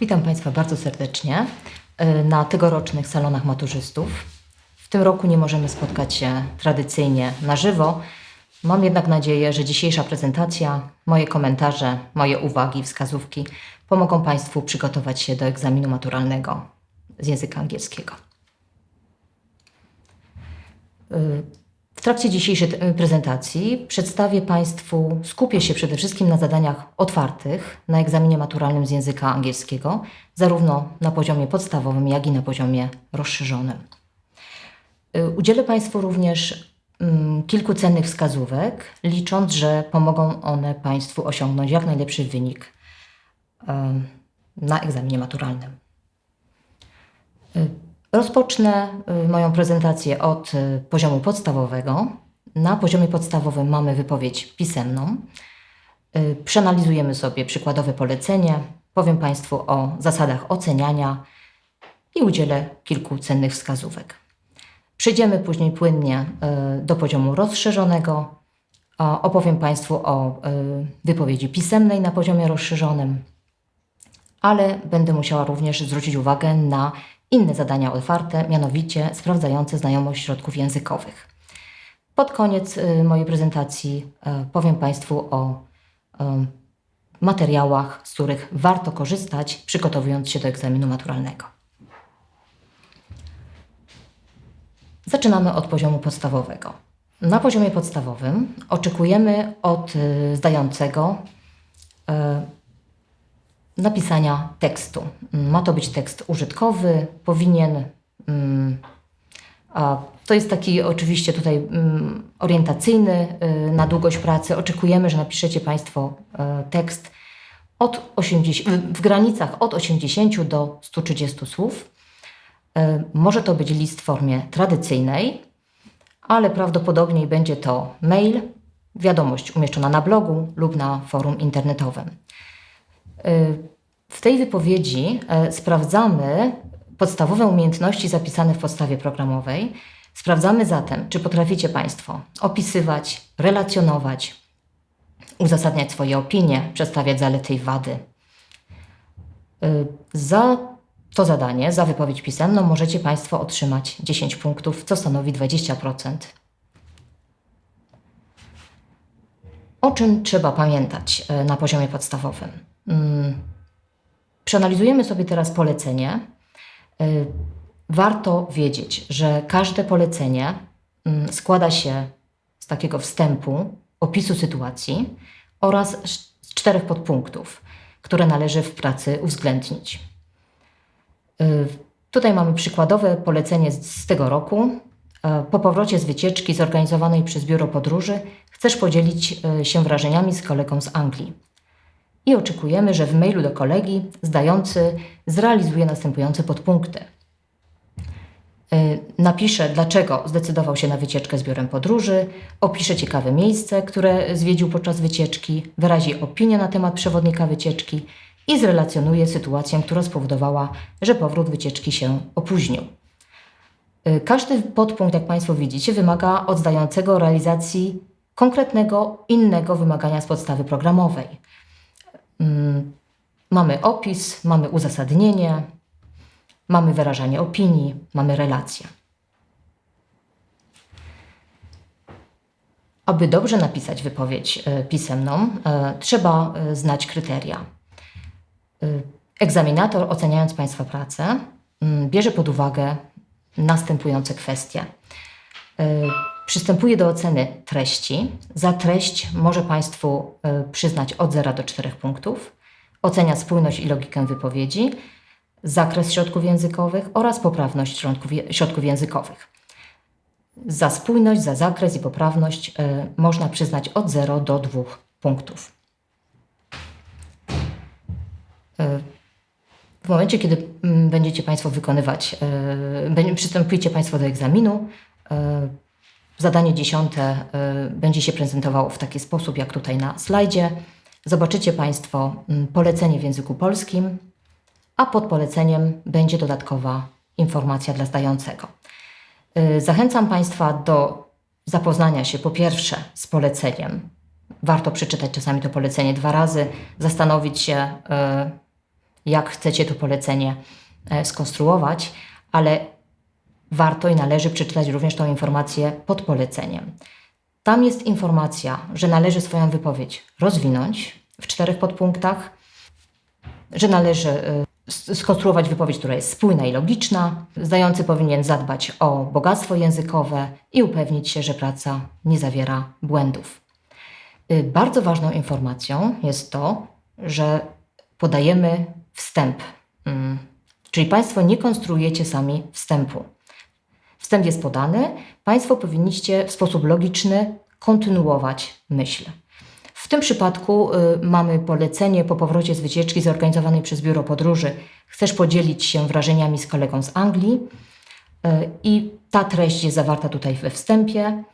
Witam Państwa bardzo serdecznie y, na tegorocznych salonach maturzystów. W tym roku nie możemy spotkać się tradycyjnie na żywo. Mam jednak nadzieję, że dzisiejsza prezentacja, moje komentarze, moje uwagi, wskazówki pomogą Państwu przygotować się do egzaminu maturalnego z języka angielskiego. Y, W trakcie dzisiejszej prezentacji przedstawię Państwu, skupię się przede wszystkim na zadaniach otwartych na egzaminie maturalnym z języka angielskiego, zarówno na poziomie podstawowym, jak i na poziomie rozszerzonym. Y, Udzielę Państwu również mm, kilku cennych wskazówek, licząc, że pomogą one Państwu osiągnąć jak najlepszy wynik em, na egzaminie maturalnym. Rozpocznę y, moją prezentację od y, poziomu podstawowego. Na poziomie podstawowym mamy wypowiedź pisemną. Y, Przeanalizujemy sobie przykładowe polecenie, powiem Państwu o zasadach oceniania i udzielę kilku cennych wskazówek. Przejdziemy później płynnie do poziomu rozszerzonego. Opowiem Państwu o wypowiedzi pisemnej na poziomie rozszerzonym ale będę musiała również zwrócić uwagę na inne zadania otwarte, mianowicie sprawdzające znajomość środków językowych. Pod koniec y, mojej prezentacji y, powiem Państwu o y, materiałach, z których warto korzystać, przygotowując się do egzaminu maturalnego. Zaczynamy od poziomu podstawowego. Na poziomie podstawowym oczekujemy od zdającego napisania tekstu. Mm, Ma to być tekst użytkowy, powinien. mm, to jest taki oczywiście tutaj mm, orientacyjny y, na długość pracy. Oczekujemy, że napiszecie Państwo e, tekst od 80, w granicach od 80 do 130 słów. E, Może to być list w formie tradycyjnej, ale prawdopodobnie będzie to mail, wiadomość umieszczona na blogu lub na forum internetowym. W tej wypowiedzi e, sprawdzamy podstawowe umiejętności zapisane w podstawie programowej. Sprawdzamy zatem, czy potraficie Państwo opisywać, relacjonować, uzasadniać swoje opinie, przedstawiać zalety i wady. Y, Za to zadanie, za wypowiedź pisemną, możecie Państwo otrzymać 10 punktów, co stanowi 20%. O czym trzeba pamiętać e, na poziomie podstawowym? Mm, Przeanalizujemy sobie teraz polecenie. Y, Warto wiedzieć, że każde polecenie mm, składa się z takiego wstępu, opisu sytuacji oraz z czterech podpunktów, które należy w pracy uwzględnić. Y, Tutaj mamy przykładowe polecenie z, tego roku. Po powrocie z wycieczki zorganizowanej przez Biuro Podróży chcesz podzielić się wrażeniami z kolegą z Anglii i oczekujemy, że w mailu do kolegi zdający zrealizuje następujące podpunkty. Y, Napisze, dlaczego zdecydował się na wycieczkę z biurem podróży, opisze ciekawe miejsce, które zwiedził podczas wycieczki, wyrazi opinię na temat przewodnika wycieczki i zrelacjonuje sytuację, która spowodowała, że powrót wycieczki się opóźnił. Y, Każdy podpunkt, jak Państwo widzicie, wymaga od zdającego realizacji konkretnego, innego wymagania z podstawy programowej. Mm, Mamy opis, mamy uzasadnienie, mamy wyrażanie opinii, mamy relację. Aby dobrze napisać wypowiedź e, pisemną, e, trzeba e, znać kryteria. Egzaminator, oceniając Państwa pracę, mm, bierze pod uwagę następujące kwestie. Przystępuje do oceny treści. Za treść może Państwu e, przyznać od 0 do 4 punktów. Ocenia spójność i logikę wypowiedzi, zakres środków językowych oraz poprawność środków, językowych. Za spójność, za zakres i poprawność e, można przyznać od 0 do 2 punktów. E, w momencie, kiedy mm, będziecie Państwo wykonywać, e, przystępujecie Państwo do egzaminu, zadanie dziesiąte e, będzie się prezentowało w taki sposób, jak tutaj na slajdzie. Zobaczycie Państwo mm, polecenie w języku polskim, a pod poleceniem będzie dodatkowa informacja dla zdającego. Y, Zachęcam Państwa do zapoznania się po pierwsze z poleceniem. Warto przeczytać czasami to polecenie dwa razy, zastanowić się, y, jak chcecie to polecenie e, skonstruować, ale warto i należy przeczytać również tą informację pod poleceniem. Tam jest informacja, że należy swoją wypowiedź rozwinąć w czterech podpunktach, że należy y, skonstruować wypowiedź, która jest spójna i logiczna. Zdający powinien zadbać o bogactwo językowe i upewnić się, że praca nie zawiera błędów. Y, Bardzo ważną informacją jest to, że podajemy wstęp. Mm, Czyli Państwo nie konstruujecie sami wstępu. Wstęp jest podany, Państwo powinniście w sposób logiczny kontynuować myśl. W tym przypadku y, mamy polecenie po powrocie z wycieczki zorganizowanej przez Biuro Podróży. Chcesz podzielić się wrażeniami z kolegą z Anglii y, i ta treść jest zawarta tutaj we wstępie.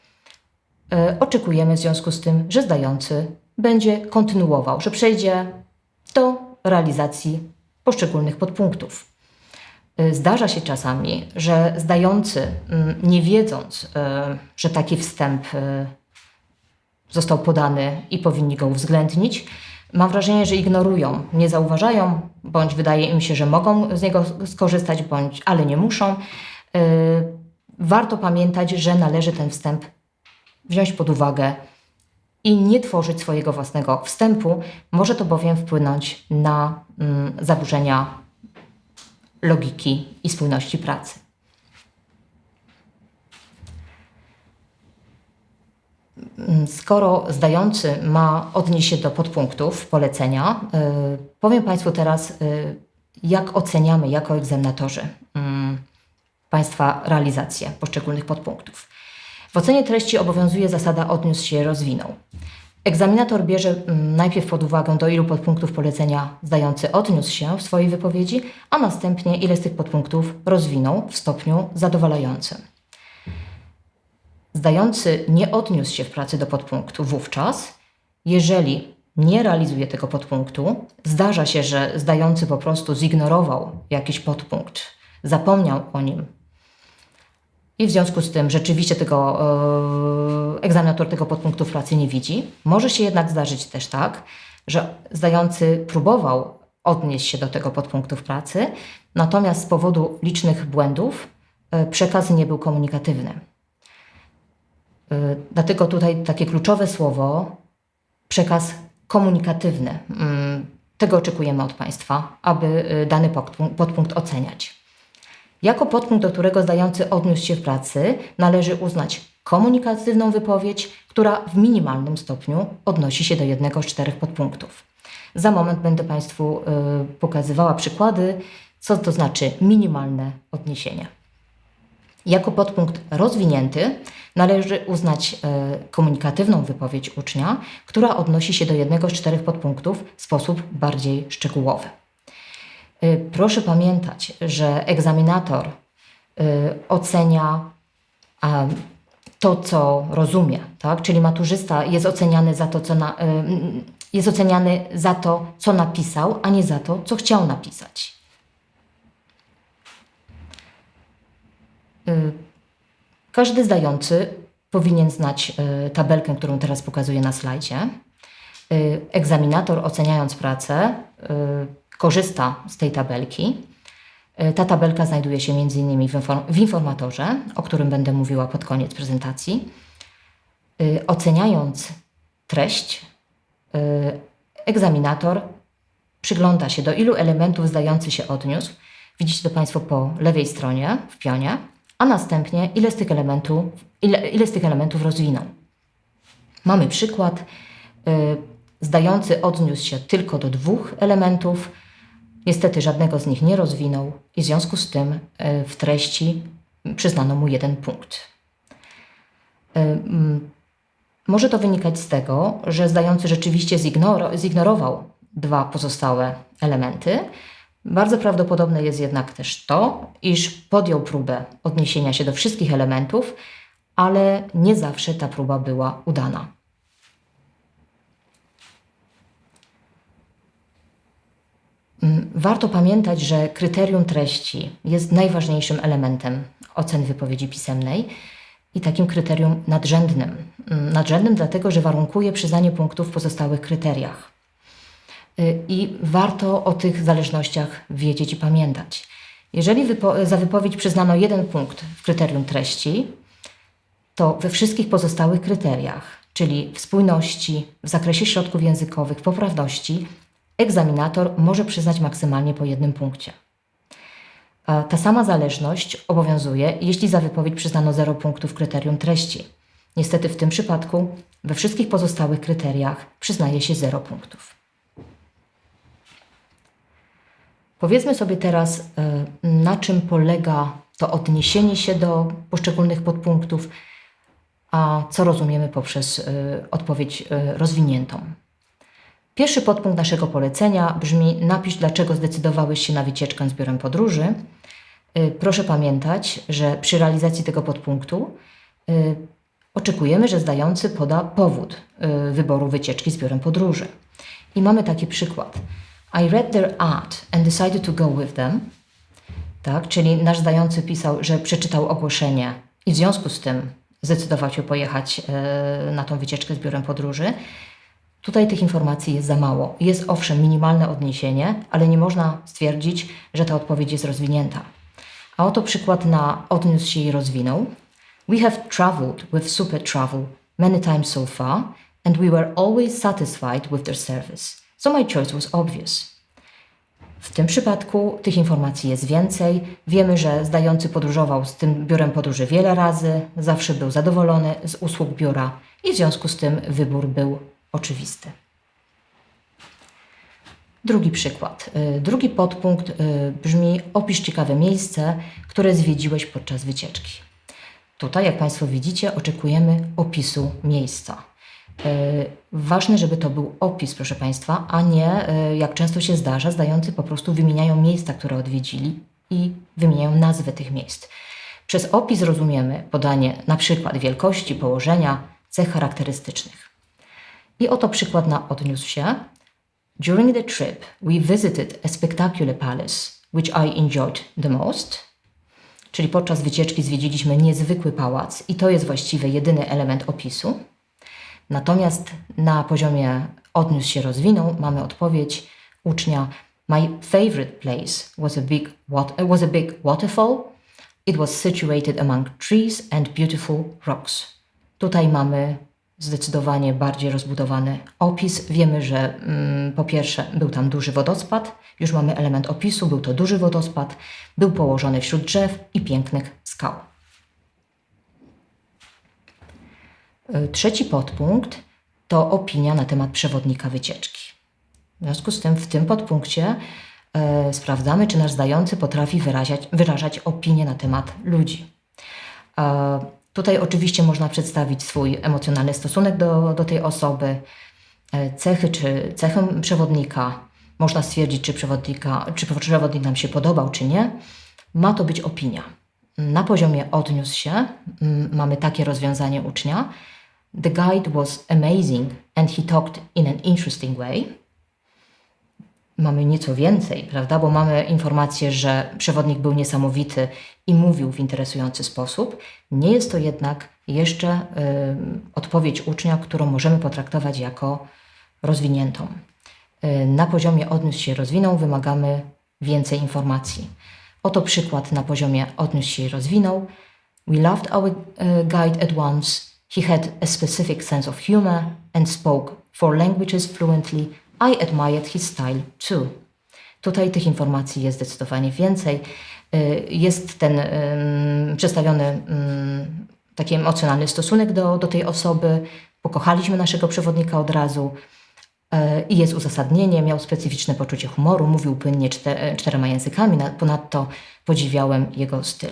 Y, Oczekujemy w związku z tym, że zdający będzie kontynuował, że przejdzie do realizacji poszczególnych podpunktów. Y, Zdarza się czasami, że zdający, mm, nie wiedząc, y, że taki wstęp y, został podany i powinni go uwzględnić, mam wrażenie, że ignorują, nie zauważają, bądź wydaje im się, że mogą z niego skorzystać, bądź ale nie muszą. Warto pamiętać, że należy ten wstęp wziąć pod uwagę i nie tworzyć swojego własnego wstępu. Może to bowiem wpłynąć na mm, zaburzenia logiki i spójności pracy. Skoro zdający ma odnieść się do podpunktów polecenia, y, powiem Państwu teraz, y, jak oceniamy jako egzaminatorzy mm, Państwa realizację poszczególnych podpunktów. W ocenie treści obowiązuje zasada odniósł się, rozwinął. Egzaminator bierze mm, najpierw pod uwagę, do ilu podpunktów polecenia zdający odniósł się w swojej wypowiedzi, a następnie ile z tych podpunktów rozwinął w stopniu zadowalającym. Zdający nie odniósł się w pracy do podpunktu wówczas, jeżeli nie realizuje tego podpunktu, zdarza się, że zdający po prostu zignorował jakiś podpunkt, zapomniał o nim i w związku z tym rzeczywiście tego e, egzaminator tego podpunktu w pracy nie widzi. Może się jednak zdarzyć też tak, że zdający próbował odnieść się do tego podpunktu w pracy, natomiast z powodu licznych błędów e, przekaz nie był komunikatywny. E, Dlatego tutaj takie kluczowe słowo przekaz komunikatywny. Mm, Tego oczekujemy od Państwa, aby dany podpunkt oceniać. Jako podpunkt, do którego zdający odniósł się w pracy, należy uznać komunikatywną wypowiedź, która w minimalnym stopniu odnosi się do jednego z czterech podpunktów. Za moment będę Państwu y, pokazywała przykłady, co to znaczy minimalne odniesienie. Jako podpunkt rozwinięty należy uznać e, komunikatywną wypowiedź ucznia, która odnosi się do jednego z czterech podpunktów w sposób bardziej szczegółowy. Y, Proszę pamiętać, że egzaminator y, ocenia to, co rozumie, tak? czyli maturzysta jest oceniany za to, co na, y, mm, jest oceniany za to, co napisał, a nie za to, co chciał napisać. Każdy zdający powinien znać tabelkę, którą teraz pokazuję na slajdzie. Egzaminator oceniając pracę korzysta z tej tabelki. Y, Ta tabelka znajduje się m.in. w, inform- w informatorze, o którym będę mówiła pod koniec prezentacji. Y, Oceniając treść, y, egzaminator przygląda się, do ilu elementów zdający się odniósł. Widzicie to Państwo po lewej stronie w pionie, a następnie ile z tych elementów, ile, ile z tych elementów rozwinął. Mamy przykład. Zdający odniósł się tylko do dwóch elementów. Niestety żadnego z nich nie rozwinął i w związku z tym y, w treści przyznano mu jeden punkt. Mm, Może to wynikać z tego, że zdający rzeczywiście zignoro- zignorował dwa pozostałe elementy. Bardzo prawdopodobne jest jednak też to, iż podjął próbę odniesienia się do wszystkich elementów, ale nie zawsze ta próba była udana. Warto pamiętać, że kryterium treści jest najważniejszym elementem oceny wypowiedzi pisemnej i takim kryterium nadrzędnym. Mm, Nadrzędnym dlatego, że warunkuje przyznanie punktów w pozostałych kryteriach. Y, I warto o tych zależnościach wiedzieć i pamiętać. Jeżeli wypo- za wypowiedź przyznano jeden punkt w kryterium treści, to we wszystkich pozostałych kryteriach, czyli w spójności, w zakresie środków językowych, poprawności, egzaminator może przyznać maksymalnie po jednym punkcie. Ta sama zależność obowiązuje, jeśli za wypowiedź przyznano 0 punktów kryterium treści. Niestety w tym przypadku we wszystkich pozostałych kryteriach przyznaje się 0 punktów. Powiedzmy sobie teraz, e, na czym polega to odniesienie się do poszczególnych podpunktów, a co rozumiemy poprzez e, odpowiedź e, rozwiniętą. Pierwszy podpunkt naszego polecenia brzmi: Napisz, dlaczego zdecydowałeś się na wycieczkę z biurem podróży. Y, Proszę pamiętać, że przy realizacji tego podpunktu y, oczekujemy, że zdający poda powód y, wyboru wycieczki z biurem podróży. I mamy taki przykład. I read their ad and decided to go with them. Tak, czyli nasz zdający pisał, że przeczytał ogłoszenie i w związku z tym zdecydował się pojechać na tą wycieczkę z biurem podróży. Tutaj tych informacji jest za mało. Jest owszem minimalne odniesienie, ale nie można stwierdzić, że ta odpowiedź jest rozwinięta. A oto przykład na odniósł się i rozwinął. We have traveled with Super Travel many times so far, and we were always satisfied with their service. So my choice was obvious. W tym przypadku tych informacji jest więcej. Wiemy, że zdający podróżował z tym biurem podróży wiele razy, zawsze był zadowolony z usług biura i w związku z tym wybór był oczywisty. Drugi przykład. Y, Drugi podpunkt y, brzmi: opisz ciekawe miejsce, które zwiedziłeś podczas wycieczki. Tutaj, jak Państwo widzicie, oczekujemy opisu miejsca. Y, Ważne, żeby to był opis, proszę Państwa, a nie, jak często się zdarza, zdający po prostu wymieniają miejsca, które odwiedzili i wymieniają nazwy tych miejsc. Przez opis rozumiemy podanie na przykład wielkości, położenia, cech charakterystycznych. I oto przykład na odniósł się. During the trip, we visited a spectacular palace, which I enjoyed the most. Czyli podczas wycieczki zwiedziliśmy niezwykły pałac i to jest właściwie jedyny element opisu. Natomiast na poziomie odniósł się, rozwinął, mamy odpowiedź ucznia My favorite place was a big, was a big waterfall. It was situated among trees and beautiful rocks. Tutaj mamy zdecydowanie bardziej rozbudowany opis. Wiemy, że mm, po pierwsze był tam duży wodospad, już mamy element opisu, był to duży wodospad, był położony wśród drzew i pięknych skał. Y, Trzeci podpunkt to opinia na temat przewodnika wycieczki. W związku z tym w tym podpunkcie e, sprawdzamy, czy nasz zdający potrafi wyrażać opinię na temat ludzi. E, tutaj oczywiście można przedstawić swój emocjonalny stosunek do, do tej osoby, e, cechy czy cechę przewodnika. Można stwierdzić, czy, przewodnika, czy przewodnik nam się podobał, czy nie. Ma to być opinia. Na poziomie odniósł się mamy takie rozwiązanie ucznia. The guide was amazing and he talked in an interesting way. Mamy nieco więcej, prawda? Bo mamy informację, że przewodnik był niesamowity i mówił w interesujący sposób. Nie jest to jednak jeszcze y, odpowiedź ucznia, którą możemy potraktować jako rozwiniętą. Y, na poziomie odniósł się, rozwinął, wymagamy więcej informacji. Oto przykład na poziomie odniósł się rozwinął. We loved our uh, guide at once. He had a specific sense of humor and spoke four languages fluently. I admired his style too. Tutaj tych informacji jest zdecydowanie więcej. Y, Jest ten przedstawiony taki emocjonalny stosunek do, do tej osoby. Pokochaliśmy naszego przewodnika od razu. Y, I jest uzasadnienie, miał specyficzne poczucie humoru, mówił płynnie czte, czterema językami, na- ponadto podziwiałem jego styl.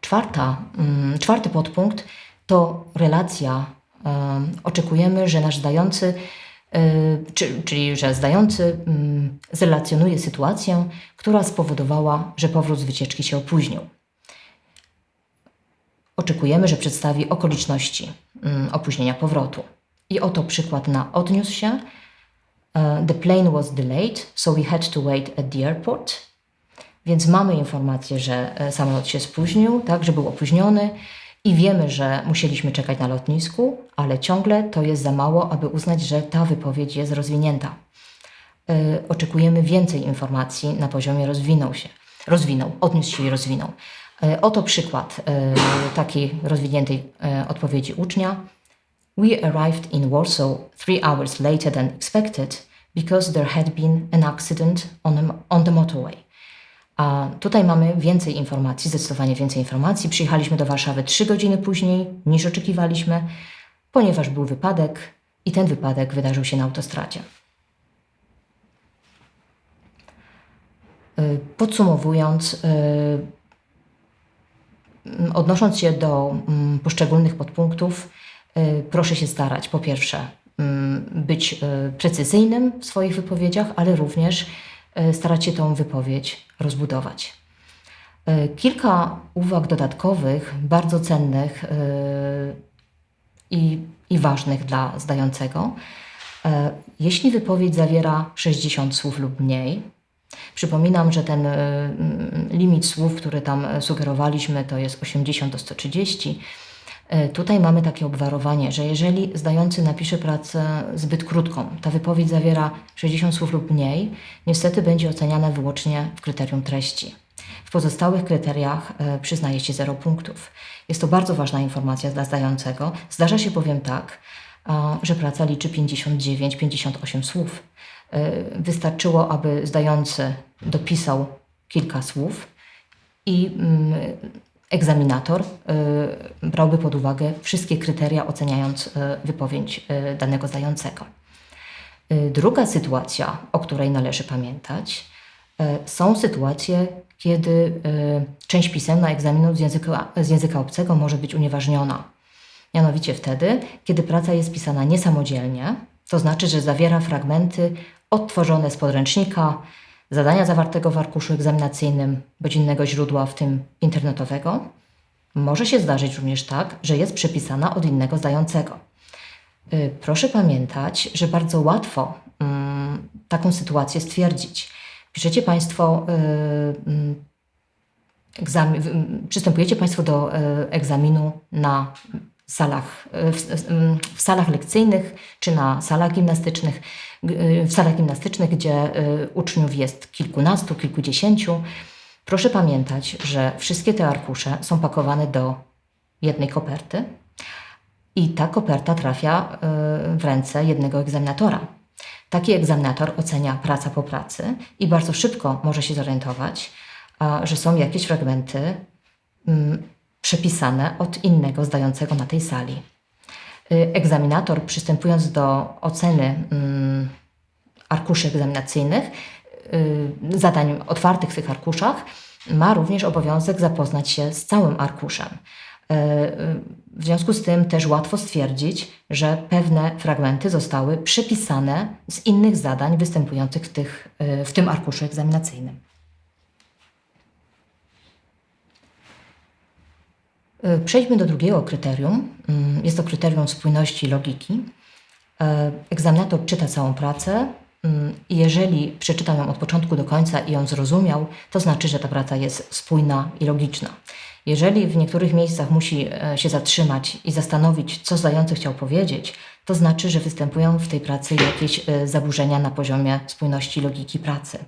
Czwarta, czwarty podpunkt to relacja. Em, Oczekujemy, że nasz zdający, czy, czyli że zdający mm, zrelacjonuje sytuację, która spowodowała, że powrót z wycieczki się opóźnił. Oczekujemy, że przedstawi okoliczności mm, opóźnienia powrotu. I oto przykład na odniósł się. Uh, The plane was delayed, so we had to wait at the airport. Więc mamy informację, że e, samolot się spóźnił, tak, że był opóźniony i wiemy, że musieliśmy czekać na lotnisku, ale ciągle to jest za mało, aby uznać, że ta wypowiedź jest rozwinięta. Y, Oczekujemy więcej informacji na poziomie rozwinął się, rozwinął, odniósł się i rozwinął. Y, Oto przykład y, takiej rozwiniętej y, odpowiedzi ucznia. We arrived in Warsaw three hours later than expected because there had been an accident on, the- on the motorway. A tutaj mamy więcej informacji, zdecydowanie więcej informacji. Przyjechaliśmy do Warszawy trzy godziny później niż oczekiwaliśmy, ponieważ był wypadek i ten wypadek wydarzył się na autostradzie. Y, Podsumowując, y, odnosząc się do mm, poszczególnych podpunktów, y, proszę się starać, po pierwsze, mm, być precyzyjnym w swoich wypowiedziach, ale również starać się tą wypowiedź rozbudować. Y, Kilka uwag dodatkowych, bardzo cennych y, i, i ważnych dla zdającego. E, Jeśli wypowiedź zawiera 60 słów lub mniej, przypominam, że ten limit słów, który tam e, sugerowaliśmy, to jest 80 do 130. E, Tutaj mamy takie obwarowanie, że jeżeli zdający napisze pracę zbyt krótką, ta wypowiedź zawiera 60 słów lub mniej, niestety będzie oceniana wyłącznie w kryterium treści. W pozostałych kryteriach e, przyznaje się 0 punktów. Jest to bardzo ważna informacja dla zdającego. Zdarza się bowiem tak, że praca liczy 59-58 słów. E, Wystarczyło, aby zdający dopisał kilka słów i mm, egzaminator brałby pod uwagę wszystkie kryteria oceniając y, wypowiedź y, danego zdającego. Y, Druga sytuacja, o której należy pamiętać, są sytuacje, kiedy część pisemna egzaminu z języka, z języka obcego może być unieważniona. Mianowicie wtedy, kiedy praca jest pisana niesamodzielnie, to znaczy, że zawiera fragmenty odtworzone z podręcznika, zadania zawartego w arkuszu egzaminacyjnym bądź innego źródła, w tym internetowego. Może się zdarzyć również tak, że jest przepisana od innego zdającego. Y, Proszę pamiętać, że bardzo łatwo mm, taką sytuację stwierdzić. Piszecie Państwo, y, mm, egzamin, w- m, przystępujecie Państwo do y, egzaminu na salach, w, w- salach lekcyjnych czy na salach gimnastycznych, w salach gimnastycznych, gdzie uczniów jest kilkunastu, kilkudziesięciu. Proszę pamiętać, że wszystkie te arkusze są pakowane do jednej koperty i ta koperta trafia y, w ręce jednego egzaminatora. Taki egzaminator ocenia praca po pracy i bardzo szybko może się zorientować, że są jakieś fragmenty mm, przepisane od innego zdającego na tej sali. Y, Egzaminator, przystępując do oceny mm, arkuszy egzaminacyjnych, zadań otwartych w tych arkuszach, ma również obowiązek zapoznać się z całym arkuszem. Y, y, W związku z tym też łatwo stwierdzić, że pewne fragmenty zostały przepisane z innych zadań występujących w, tych, y, w tym arkuszu egzaminacyjnym. Y, Przejdźmy do drugiego kryterium. Mm, Jest to kryterium spójności logiki. Egzaminator czyta całą pracę jeżeli przeczytał ją od początku do końca i ją zrozumiał, to znaczy, że ta praca jest spójna i logiczna. Jeżeli w niektórych miejscach musi e, się zatrzymać i zastanowić, co zdający chciał powiedzieć, to znaczy, że występują w tej pracy jakieś e, zaburzenia na poziomie spójności logiki pracy.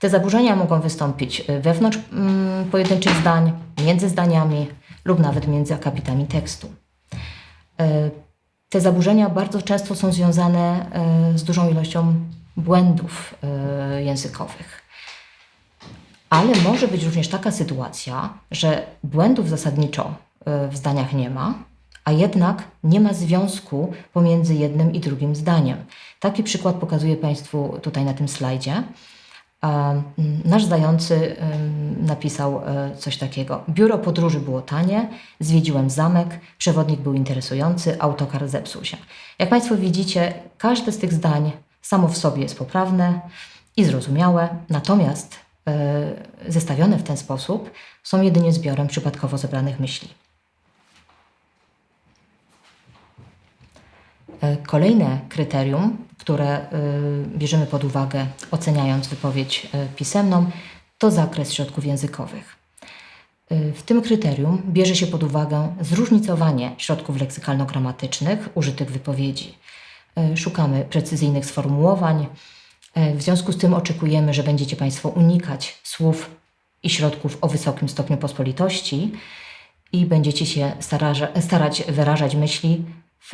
Te zaburzenia mogą wystąpić e, wewnątrz mm, pojedynczych zdań, między zdaniami lub nawet między akapitami tekstu. Te zaburzenia bardzo często są związane z dużą ilością błędów e, językowych. Ale może być również taka sytuacja, że błędów zasadniczo e, w zdaniach nie ma, a jednak nie ma związku pomiędzy jednym i drugim zdaniem. Taki przykład pokazuję Państwu tutaj na tym slajdzie. Mm, Nasz zdający napisał coś takiego. Biuro podróży było tanie, zwiedziłem zamek, przewodnik był interesujący, autokar zepsuł się. Jak Państwo widzicie, każde z tych zdań samo w sobie jest poprawne i zrozumiałe, natomiast e, zestawione w ten sposób są jedynie zbiorem przypadkowo zebranych myśli. E, Kolejne kryterium, które y, bierzemy pod uwagę oceniając wypowiedź pisemną, to zakres środków językowych. W tym kryterium bierze się pod uwagę zróżnicowanie środków leksykalno-gramatycznych użytych w wypowiedzi. Y, Szukamy precyzyjnych sformułowań. Y, W związku z tym oczekujemy, że będziecie Państwo unikać słów i środków o wysokim stopniu pospolitości i będziecie się starać, wyrażać myśli w,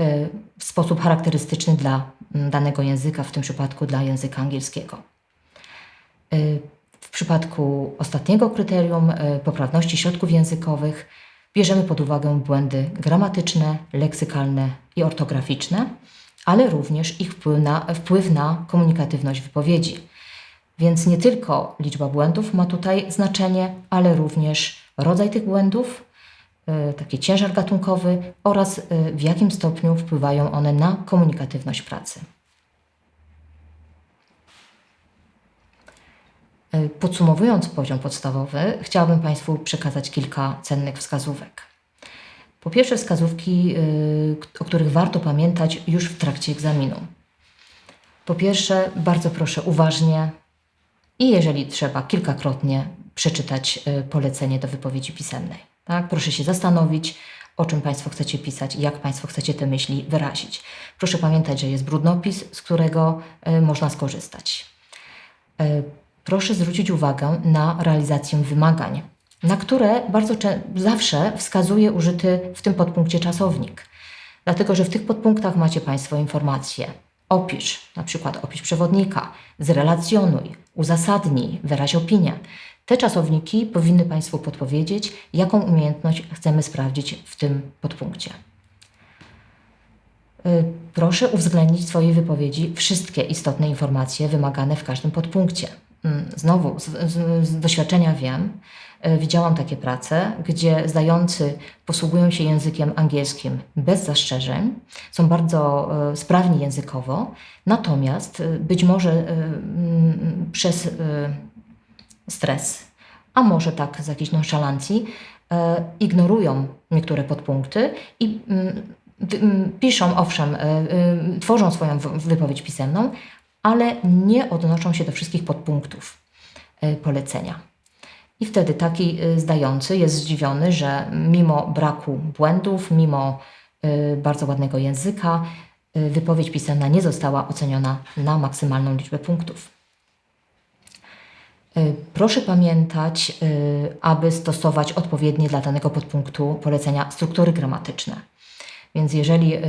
w sposób charakterystyczny dla mm, danego języka, w tym przypadku dla języka angielskiego. Y, W przypadku ostatniego kryterium poprawności środków językowych bierzemy pod uwagę błędy gramatyczne, leksykalne i ortograficzne, ale również ich wpływ na, wpływ na komunikatywność wypowiedzi. Więc nie tylko liczba błędów ma tutaj znaczenie, ale również rodzaj tych błędów, y, taki ciężar gatunkowy oraz y, w jakim stopniu wpływają one na komunikatywność pracy. Y, Podsumowując poziom podstawowy, chciałabym Państwu przekazać kilka cennych wskazówek. Po pierwsze, wskazówki, y, o których warto pamiętać już w trakcie egzaminu. Po pierwsze, bardzo proszę uważnie i jeżeli trzeba, kilkakrotnie przeczytać y, polecenie do wypowiedzi pisemnej. Tak? Proszę się zastanowić, o czym Państwo chcecie pisać jak Państwo chcecie te myśli wyrazić. Proszę pamiętać, że jest brudnopis, z którego y, można skorzystać. Proszę zwrócić uwagę na realizację wymagań, na które bardzo zawsze wskazuje użyty w tym podpunkcie czasownik. Dlatego, że w tych podpunktach macie Państwo informacje. Opisz, na przykład opisz przewodnika, zrelacjonuj, uzasadnij, wyraź opinię. Te czasowniki powinny Państwu podpowiedzieć, jaką umiejętność chcemy sprawdzić w tym podpunkcie. Y, Proszę uwzględnić w swojej wypowiedzi wszystkie istotne informacje wymagane w każdym podpunkcie. Mm, Znowu, z, z, z doświadczenia wiem, widziałam takie prace, gdzie zdający posługują się językiem angielskim bez zastrzeżeń, są bardzo y, sprawni językowo, natomiast y, być może przez stres, a może tak z jakiejś nonszalancji, e, ignorują niektóre podpunkty i piszą, owszem, e, e, tworzą swoją wy- wypowiedź pisemną, ale nie odnoszą się do wszystkich podpunktów e, polecenia. I wtedy taki e, zdający jest zdziwiony, że mimo braku błędów, mimo e, bardzo ładnego języka, e, wypowiedź pisemna nie została oceniona na maksymalną liczbę punktów. Y, Proszę pamiętać, y, aby stosować odpowiednie dla danego podpunktu polecenia struktury gramatyczne. Więc jeżeli y,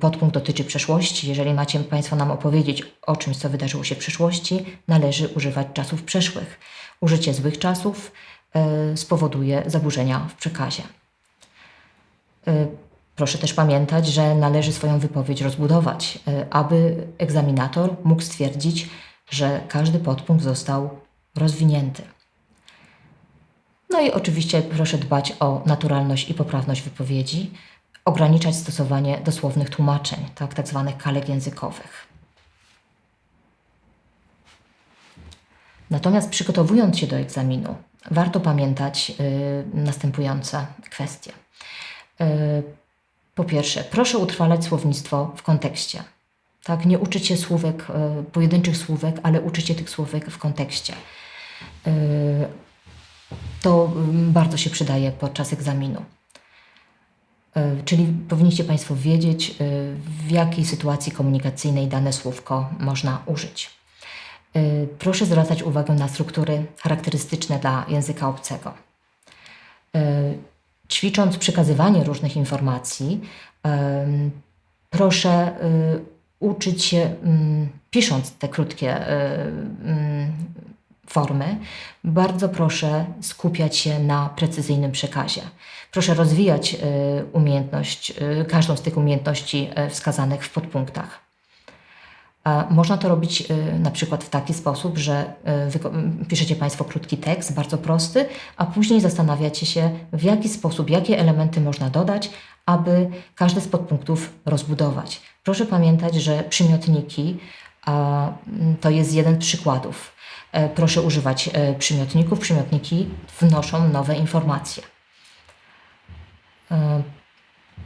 podpunkt dotyczy przeszłości, jeżeli macie Państwo nam opowiedzieć o czymś, co wydarzyło się w przeszłości, należy używać czasów przeszłych. Użycie złych czasów y, spowoduje zaburzenia w przekazie. Y, Proszę też pamiętać, że należy swoją wypowiedź rozbudować, y, aby egzaminator mógł stwierdzić, że każdy podpunkt został rozwinięty. No i oczywiście proszę dbać o naturalność i poprawność wypowiedzi, ograniczać stosowanie dosłownych tłumaczeń, tak, tak zwanych kalek językowych. Natomiast przygotowując się do egzaminu, warto pamiętać y, następujące kwestie. Y, po pierwsze, proszę utrwalać słownictwo w kontekście. Tak, nie uczyć się słówek, y, pojedynczych słówek, ale uczyć się tych słówek w kontekście. To mm, bardzo się przydaje podczas egzaminu. Czyli powinniście Państwo wiedzieć, w jakiej sytuacji komunikacyjnej dane słówko można użyć. Y, Proszę zwracać uwagę na struktury charakterystyczne dla języka obcego. Y, Ćwicząc przekazywanie różnych informacji, proszę y, uczyć się, mm, pisząc te krótkie mm, formy, bardzo proszę skupiać się na precyzyjnym przekazie. Proszę rozwijać umiejętność, każdą z tych umiejętności wskazanych w podpunktach. Można to robić y, na przykład w taki sposób, że y, m, piszecie Państwo krótki tekst, bardzo prosty, a później zastanawiacie się, w jaki sposób, jakie elementy można dodać, aby każdy z podpunktów rozbudować. Proszę pamiętać, że przymiotniki a, m, to jest jeden z przykładów. E, Proszę używać e, przymiotników. Przymiotniki wnoszą nowe informacje.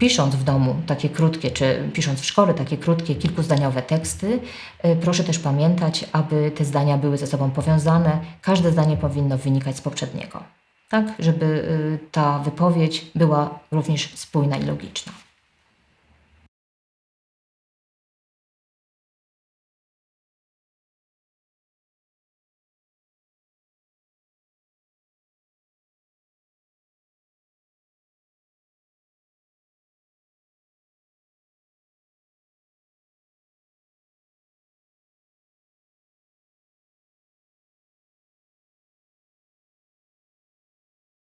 Pisząc w domu takie krótkie, czy pisząc w szkole takie krótkie, kilkuzdaniowe teksty, y, proszę też pamiętać, aby te zdania były ze sobą powiązane. Każde zdanie powinno wynikać z poprzedniego. tak, żeby y, ta wypowiedź była również spójna i logiczna.